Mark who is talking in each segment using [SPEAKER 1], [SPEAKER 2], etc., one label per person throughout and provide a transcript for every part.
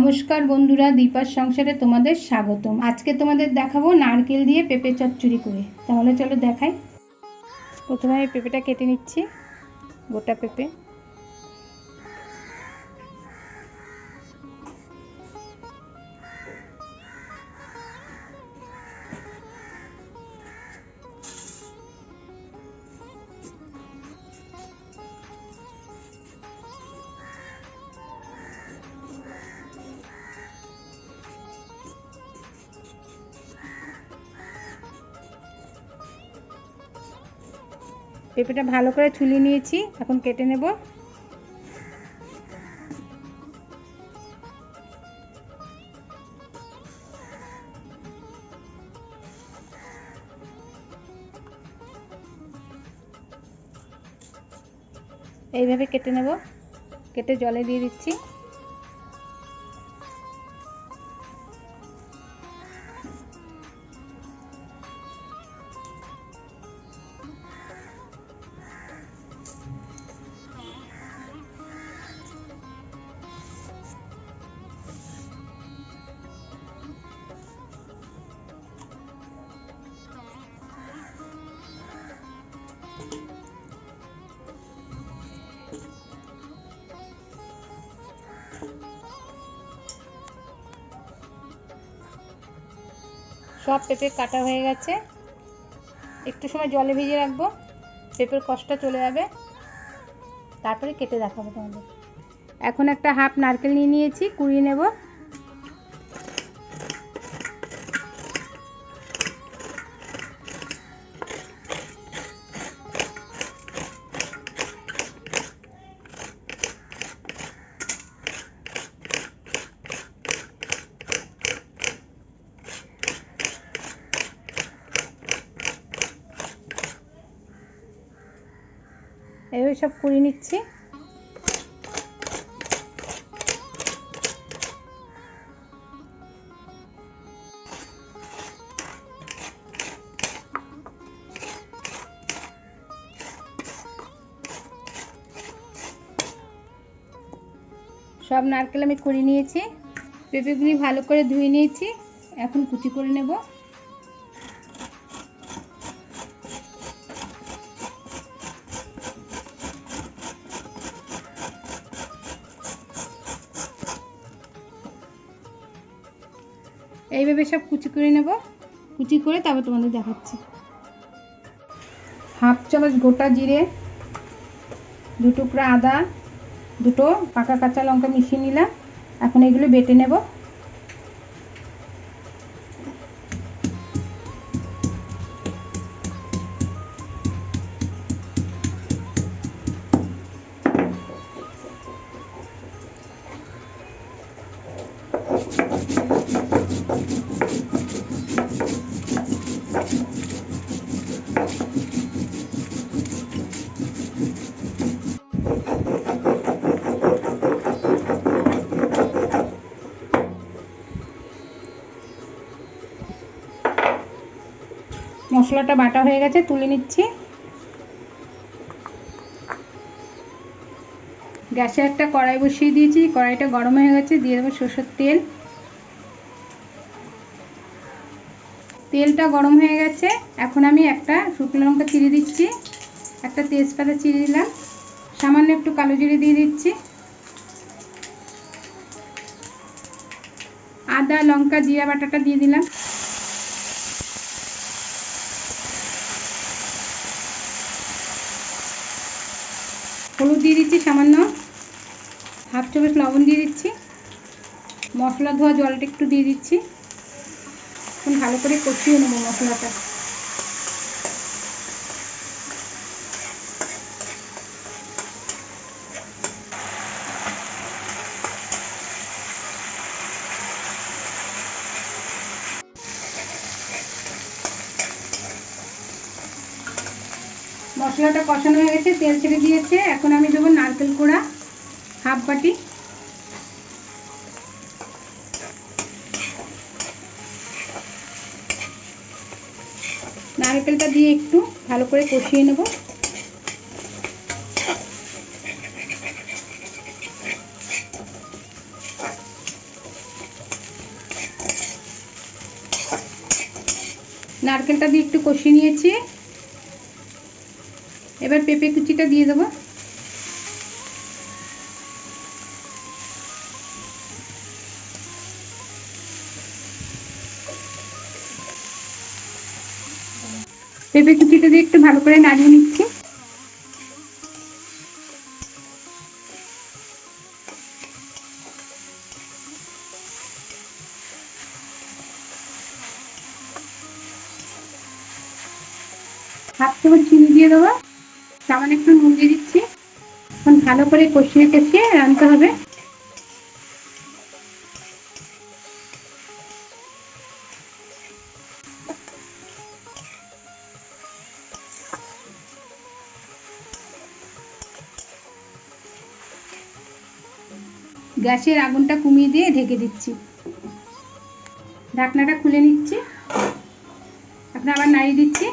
[SPEAKER 1] নমস্কার বন্ধুরা দীপার সংসারে তোমাদের স্বাগতম। আজকে তোমাদের দেখাবো নারকেল দিয়ে পেঁপে চচ্চড়ি করে। তাহলে চলো দেখাই। প্রথমে পেঁপেটা কেটে নিচ্ছি, গোটা পেঁপে। পেঁপেটা ভালো করে ছুলি নিয়েছি। এখন কেটে নেব। এইভাবে কেটে নেব। কেটে জলে দিয়ে দিচ্ছি। সব পেঁপে কাটা হয়ে গেছে। একটু সময় জলে ভিজিয়ে রাখব, পেঁপের কষ্টটা চলে যাবে। তারপরে কেটে দেখাবো তোমাদের। এখন একটা হাফ নারকেল নিয়ে নিয়েছি, কুড়িয়ে নেব। এইভাবে সব কুড়িয়ে নিচ্ছি। সব নারকেল আমি কুড়িয়ে নিয়েছি। পেঁপেগুলি ভালো করে ধুয়ে নিয়েছি। এখন কুচি করে নেব। এইভাবে সব কুচি করে নেব। কুচি করে তারপর তোমাদের দেখাচ্ছি। হাফ চামচ গোটা জিরে, দু টুকরা আদা, দুটো পাকা কাঁচা লঙ্কা মিশিয়ে নিলাম। এখন এগুলো বেটে নেব। মশলাটা বাটা হয়ে গেছে, তুলে নিচ্ছি। গ্যাসে একটা কড়াই বসিয়ে দিয়েছি, কড়াইটা গরম হয়ে গেছে, দিয়ে দেবো সরষের তেল। তেলটা গরম হয়ে গেছে, এখন আমি একটা শুকনো লঙ্কা চিড়ে দিচ্ছি, একটা তেজপাতা চিড়ে দিলাম, সামান্য একটু কালো জিরে দিয়ে দিচ্ছি। আদা, লঙ্কা, জিরা বাটাটা দিয়ে দিলাম। হলুদ দিয়ে দিচ্ছি সামান্য। হাফ চামচ লবণ দিয়ে দিচ্ছি। মশলা ধোয়া জলটা একটু দিয়ে দিচ্ছি। এখন ভালো করে কষিয়ে নেব মশলাটা। মশলাটা কষানো হয়ে গেছে, তেল ছেড়ে দিয়েছে। এখন আমি দেবো নারকেল কোড়া, হাফ বাটি। নারকেলটা দিয়ে একটু ভালো করে কষিয়ে নেব। নারকেলটা দিয়ে একটু কষিয়ে নিয়েছি। এবার পেঁপে কুচিটা দিয়ে দেবো। পেঁপে কুচিটা দিয়ে একটু ভালো করে নাড়িয়ে নিচ্ছি। হাফ চামচ চিনি দিয়ে দেবো। সামান্য একটু নুন দিয়ে দিচ্ছি। এখন ভালো করে কষিয়ে কষিয়ে রানতে হবে। গ্যাসের আগুনটা কমিয়ে দিয়ে ঢেকে দিচ্ছি। ঢাকনাটা খুলে নিচ্ছি। এখন আবার নাড়িয়ে দিচ্ছি।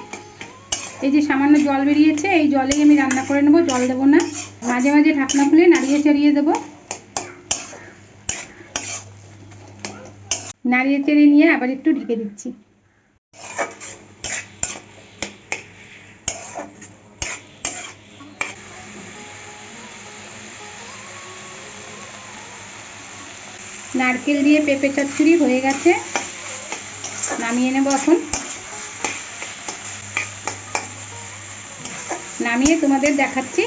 [SPEAKER 1] এই যে সামান্য জল বেরিয়েছে, এই জলেই আমি রান্না করে নেব, জল দেবো না। মাঝে মাঝে ঢাকনা খুলে নাড়িয়ে চাড়িয়ে দেবো। নাড়িয়ে চেড়ে নিয়ে আবার একটু ঢেকে দিচ্ছি। নারকেল দিয়ে পেঁপে চচ্চড়ি হয়ে গেছে। নামিয়ে নেব এখন। নামিয়ে তোমাদের দেখাচ্ছি।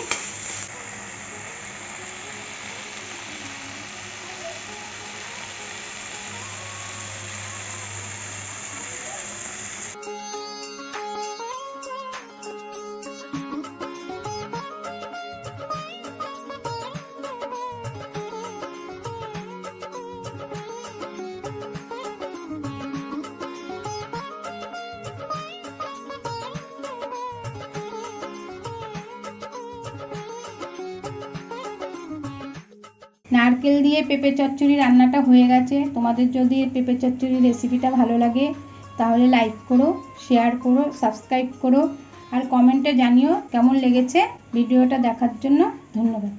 [SPEAKER 1] নারকেল দিয়ে পেঁপে চচ্চড়ি রান্নাটা হয়ে গেছে। তোমাদের যদি পেঁপে চচ্চড়ি রেসিপিটা ভালো লাগে, তাহলে লাইক করো শেয়ার করো সাবস্ক্রাইব করো, আর কমেন্টে জানিও কেমন লেগেছে। ভিডিওটা দেখার জন্য ধন্যবাদ।